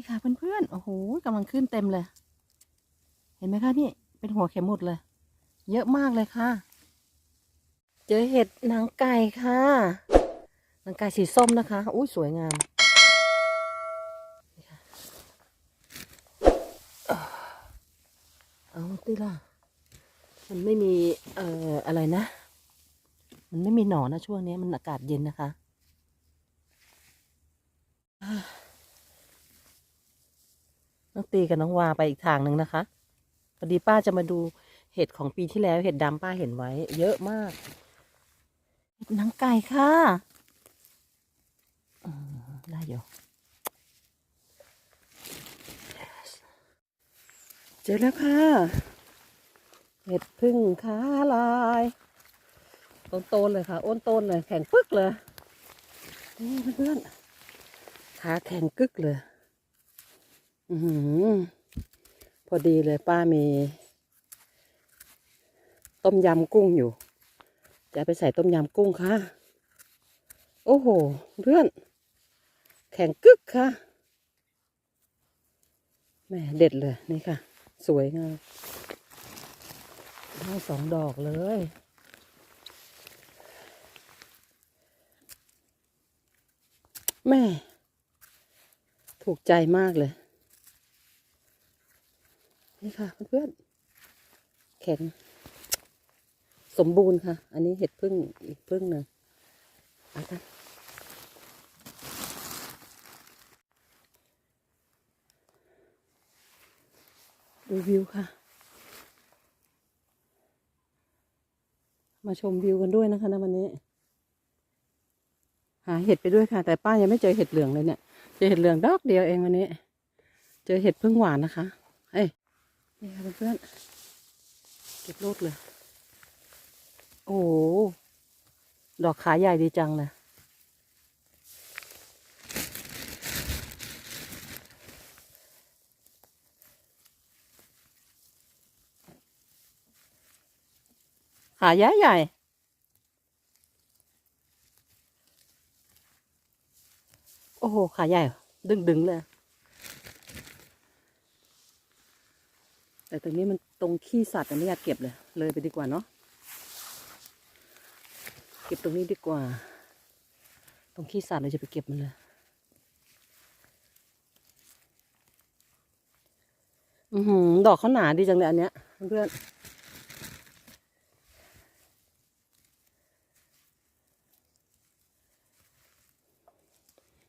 นี่ค่ะเพื่อนๆ โอ้โหกำลังขึ้นเต็มเลย เห็นไหมคะนี่เป็นหัวเข็มหมดเลย เยอะมากเลยค่ะ เจอเห็ดนางไก่ค่ะนางไก่สีส้มนะคะอุ้ยสวยงามเอาติล่ะ มันไม่มีเอ่ออะไรนะ มันไม่มีหนอนนะช่วงนี้มันอากาศเย็นนะคะ น้องตีกับน้องวาไปอีกทางหนึ่งนะคะพอดีป้าจะมาดูเห็ดของปีที่แล้ว เห็ดดำป้าเห็นไว้ เยอะมากเห็ดหนังไก่ค่ะอืมได้อยู่ Yes เจอแล้วค่ะ เห็ดพึ่งขาลายต้นโตนเลยค่ะ อ้นต้นเลย แข็งปึ๊กเลยนี่เพื่อนๆขาแข็งกึกเลย อือพอดีเลยป้ามี ต้มยำกุ้งอยู่ จะไปใส่ต้มยำกุ้งค่ะ โอ้โห เพื่อน แข็งกึกค่ะแม่เด็ดเลยนี่ค่ะ สวยงามสองดอกเลยแม่ ถูกใจมากเลย นี่ค่ะเพื่อนๆแข็ง สมบูรณ์ค่ะ อันนี้เห็ดพึ่งอีกพึ่งหนึ่งเอากันดูวิวค่ะ มาชมวิวกันด้วยนะคะนะวันนี้ หาเห็ดไปด้วยค่ะ แต่ป้ายังไม่เจอเห็ดเหลืองเลยเนี่ย เจอเห็ดเหลืองดอกเดียวเองวันนี้ เจอเห็ดพึ่งหวานนะคะ เอ้ย นี่ค่ะเพื่อนๆเก็บโลดเลย โอ้โหดอกขาใหญ่ดีจังเลยขาใหญ่ใหญ่โอ้โห ขาใหญ่ ดึงดึงๆเลย แต่ตรงนี้มันตรงขี้สัตว์อันนี้อยากเก็บเลย เลยไปดีกว่าเนาะเก็บตรงนี้ดีกว่า ตรงขี้สัตว์เราจะไปเก็บมันเลยอือหือดอกเขาหนาดีจังเลยอันเนี้ยเพื่อน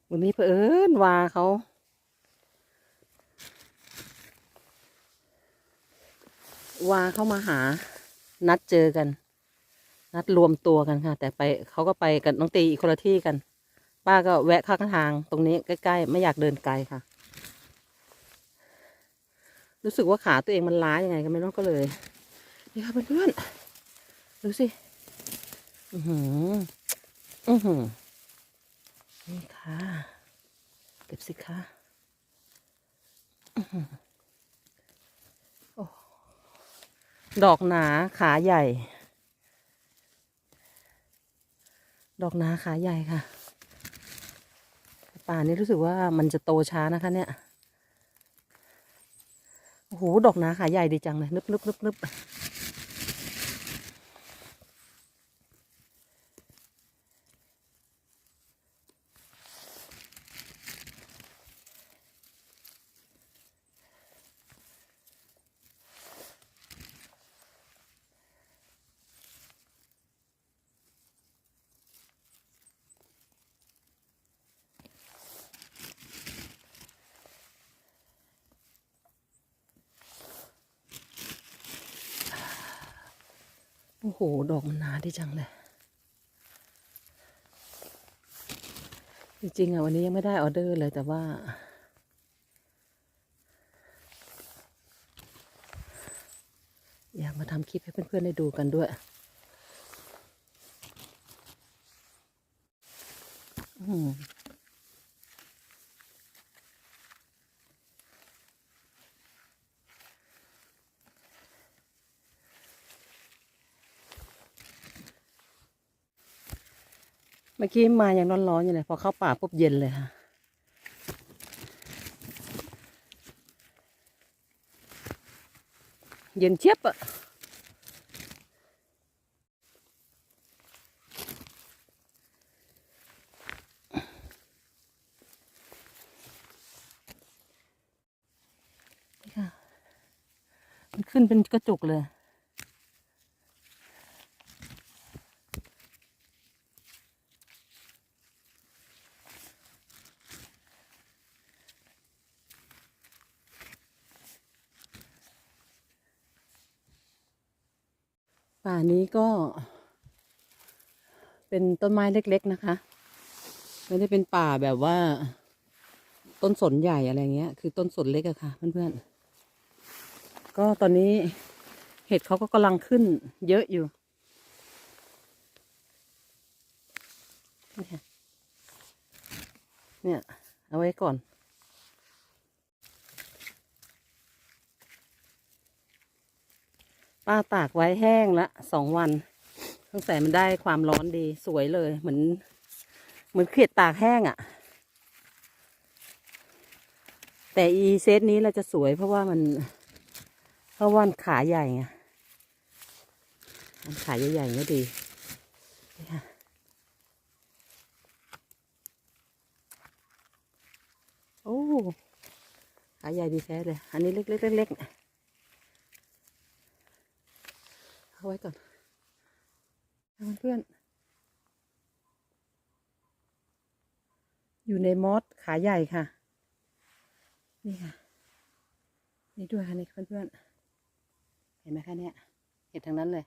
วันนี้เผอิญวาเขา วาเข้ามาหา นัดเจอกัน นัดรวมตัวกันค่ะ แต่ไปเขาก็ไปกับน้องตีอีกคนละที่กัน ป้าก็แวะข้างทาง ตรงนี้ใกล้ๆ ไม่อยากเดินไกลค่ะ รู้สึกว่าขาตัวเองมันล้ายังไงก็ไม่รู้ก็เลยนี่ค่ะเพื่อนๆดูสิ อือหือ อือหือ นี่ค่ะ เก็บสิคะอือหือโอ้ ดอกหนาขาใหญ่ ดอกหนาขาใหญ่ค่ะ ป่านี้รู้สึกว่ามันจะโตช้านะคะ เนี่ย โอ้โห ดอกหนาขาใหญ่ดีจังเลยนึบนึบนึบนึบ อ้โห ดอกมันหนาดีจังเลย จริงๆอะวันนี้ยังไม่ได้ออเดอร์เลยแต่ว่า อยากมาทำคลิปให้เพื่อนๆได้ดูกันด้วยอืม มื่อกี้มาอย่างร้อนๆอยู่เลยพอเข้าป่าปุ๊บเย็นเลยค่ะเย็นเชียบอะมันขึ้นเป็นกระจุกเลย ป่านี้ก็ เป็นต้นไม้เล็ก ๆ นะคะ ไม่ได้เป็นป่าแบบว่า ต้นสนใหญ่อะไรเงี้ย คือต้นสนเล็กอะค่ะ เพื่อนๆ ก็ตอนนี้เห็ดเขาก็กำลังขึ้น เยอะอยู่เนี่ยเนี่ยเอาไว้ก่อน ป้าตากไว้แห้งละสองวันสงสัยมันได้ความร้อนดีสวยเลยเหมือนเหมือนเขียดตากแห้งอะ่ะ แต่อีเซตนี้เราจะสวยเพราะว่ามัน เพราะว่ามันขาใหญ่ไงมันขาใหญ่ๆก็ดีโอ้ขาใหญ่ดีแท้เลย อันนี้เล็กๆเล็กๆ เอาไว้ก่อนเพื่อน อยู่ในมอสขาใหญ่ค่ะ นี่ค่ะ นี่ด้วยค่ะนี่เพื่อนๆ เห็นไหมคะเนี่ย เห็นทางนั้นเลย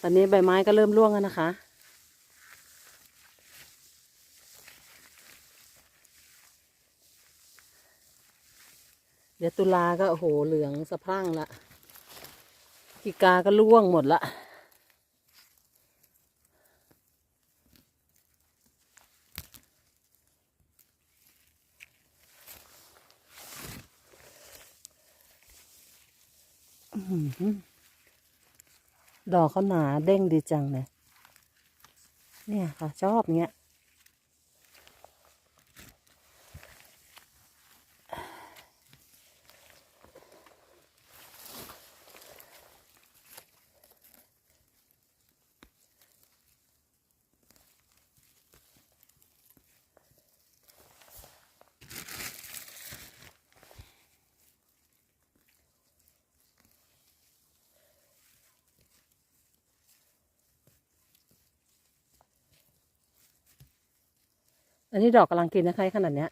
ตอนนี้ใบไม้ก็เริ่มร่วงแล้วนะคะเดี๋ยวตุลาก็โอ้โหเหลืองสะพรั่งละ กีกาก็ล่วงหมดละดอกเขาหนาเด้งดีจังเลย เนี่ยค่ะ ชอบเงี้ย อันนี้ดอกกำลังกินนะคะขนาดเนี้ย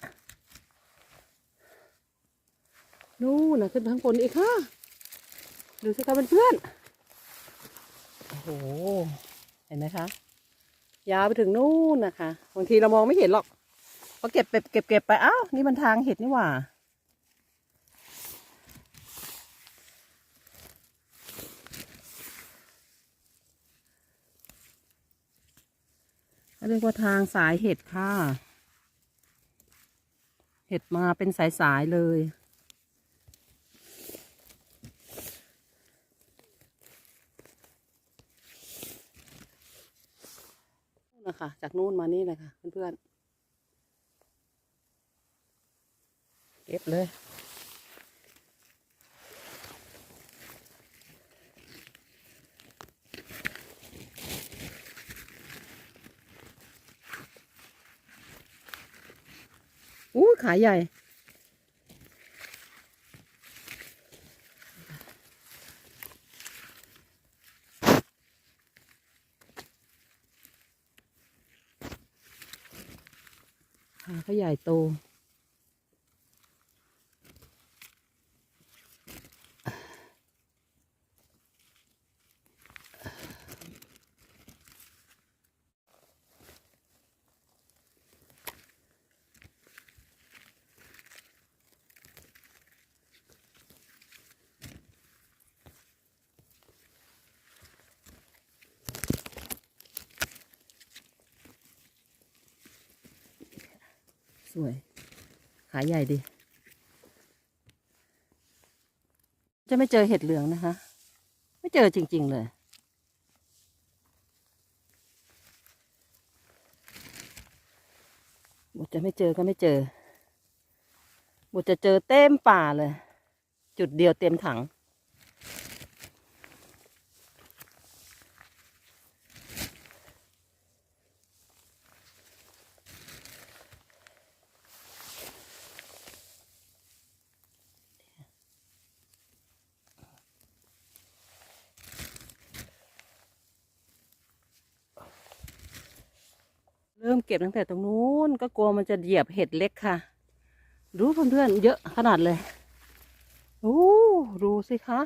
นู่นนะขึ้นไปข้างบนอีกค่ะ ดูสิคะเพื่อนๆโอ้โห เห็นไหมคะ ยาวไปถึงนู่นนะคะ บางทีเรามองไม่เห็นหรอกพอเก็บเก็บเก็บเก็บไป อ้าว นี่มันทางเห็ดนี่หว่าเขาเรียกว่าทางสายเห็ดค่ะ เห็ดมาเป็นสาย ๆ เลยนู่นนะคะ จากนู่นมานี่เลยค่ะ เพื่อนๆ เก็บเลย ขาใหญ่ ขาเขาใหญ่โต สวย ขาใหญ่ดี จะไม่เจอเห็ดเหลืองนะคะ ไม่เจอจริง ๆ เลย บทจะไม่เจอก็ไม่เจอ บทจะเจอเต็มป่าเลย จุดเดียวเต็มถัง เริ่มเก็บตั้งแต่ตรงนู้นก็กลัวมันจะเหยียบเห็ดเล็กค่ะ ดูเพื่อนๆเยอะขนาดเลยโอ้ดูสิคะ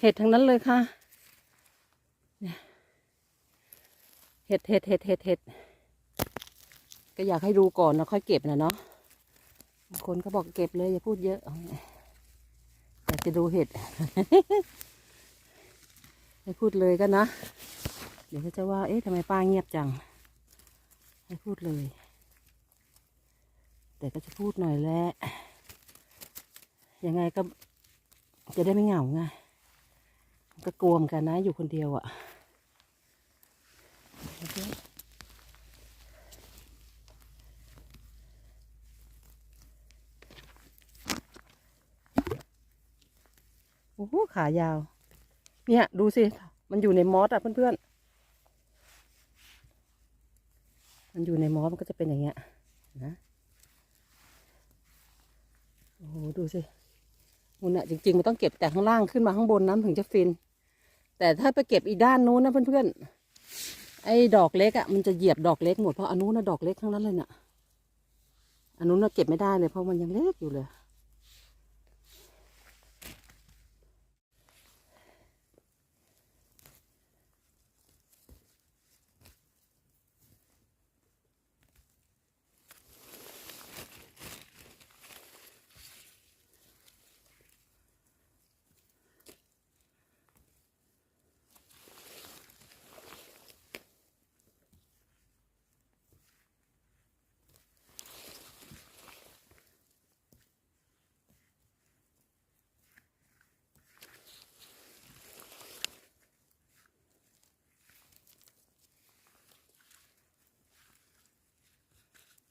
เห็ดทั้งนั้นเลยค่ะเห็ดเห็ดเห็ดเห็ดเห็ดก็อยากให้ดูก่อนแล้วค่อยเก็บนะเนาะบางคนก็บอกเก็บเลยอย่าพูดเยอะอยากจะดูเห็ดไม่พูดเลยก็นะ เดี๋ยวเขาจะว่า เอ๊ะทำไมป้าเงียบจัง ไม่พูดเลย แต่ก็จะพูดหน่อยแหละยังไงก็จะได้ไม่เหงาไงก็กลัวเหมอนกันนะอยู่คนเดียวอะ่ะโอ้โหขายาว เนี่ย ดูสิ มันอยู่ในมอสอะเพื่อนๆ มันอยู่ในมอสมัน ก็จะเป็นอย่างเงี้ยนะโอ้โหดูสิมันอะจริง ๆ มันต้องเก็บแต่ข้างล่างขึ้นมาข้างบนน้ำถึงจะฟิน แต่ถ้าไปเก็บอีด้านนู้นนะเพื่อนๆไอ้ดอกเล็กอะมันจะเหยียบดอกเล็กหมดเพราะอันนู้นนะดอกเล็กทั้งนั้นเลยน่ะอันนู้นน่ะเก็บไม่ได้เลยเพราะมันยังเล็กอยู่เลย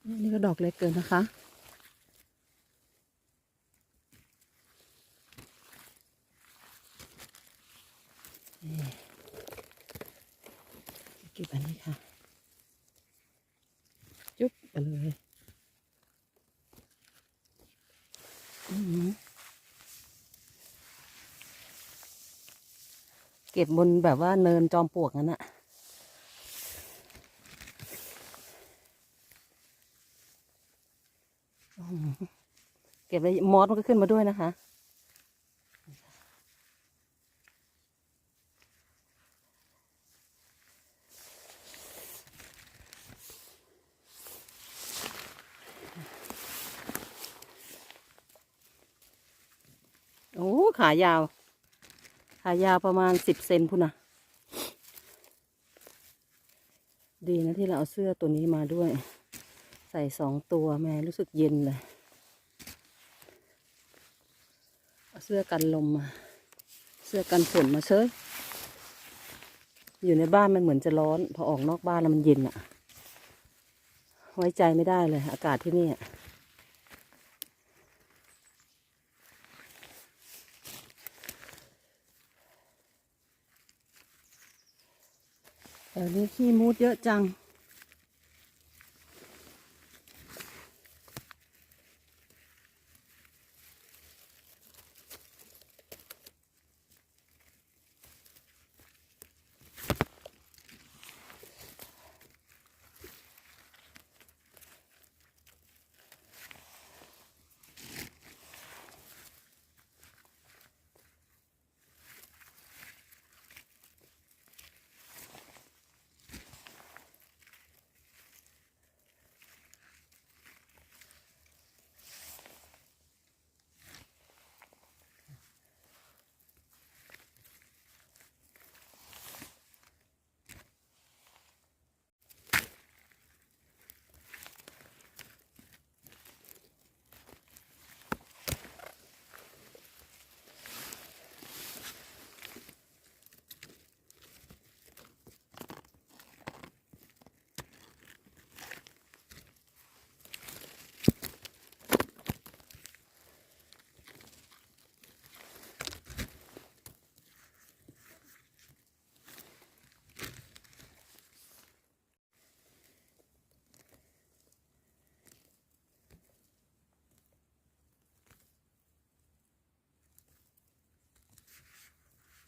นี่ก็ดอกเล็กเกินนะคะ เก็บอันนี้ค่ะ จุ๊บไปเลยเก็บบนแบบว่าเนินจอมปลวกนั่นอะ เก็บไว้มอสมันก็ขึ้นมาด้วยนะคะ โอ้ ขายาว ขายาวประมาณสิบเซนพุ่นนะดีนะที่เราเอาเสื้อตัวนี้มาด้วย ใส่สองตัวแม่รู้สึกเย็นเลย เสื้อกันลมมา เสื้อกันฝนมาเชยอยู่ในบ้านมันเหมือนจะร้อน พอออกนอกบ้านแล้วมันเย็นอะไว้ใจไม่ได้เลย อากาศที่นี่แต่นี้ขี้มูดเยอะจัง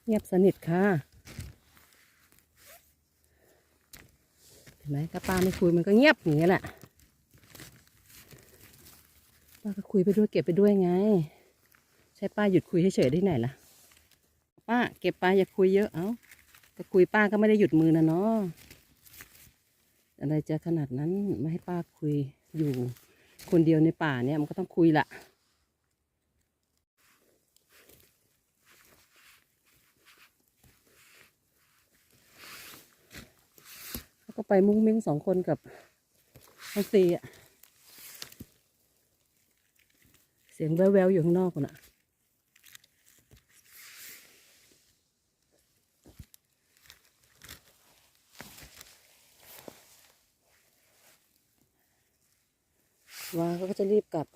เงียบสนิทค่ะ เห็นไหมถ้าป้าไม่คุยมันก็เงียบอย่างเงี้ยแหละป้าก็คุยไปด้วยเก็บไปด้วยไง ใช่ป้าหยุดคุยเฉยๆได้ไหนล่ะ ป้าเก็บไปอย่าคุยเยอะเอ้าก็คุยป้าก็ไม่ได้หยุดมือนะเนาะอะไรจะขนาดนั้นไม่ให้ป้าคุยอยู่ คนเดียวในป่าเนี่ยมันก็ต้องคุยละ เขาก็ ไปมุ้งมิ้งสองคนกับไอซีอะเสียงแววๆอยู่ข้างนอกน่ะว่าเขาก็จะรีบกลับ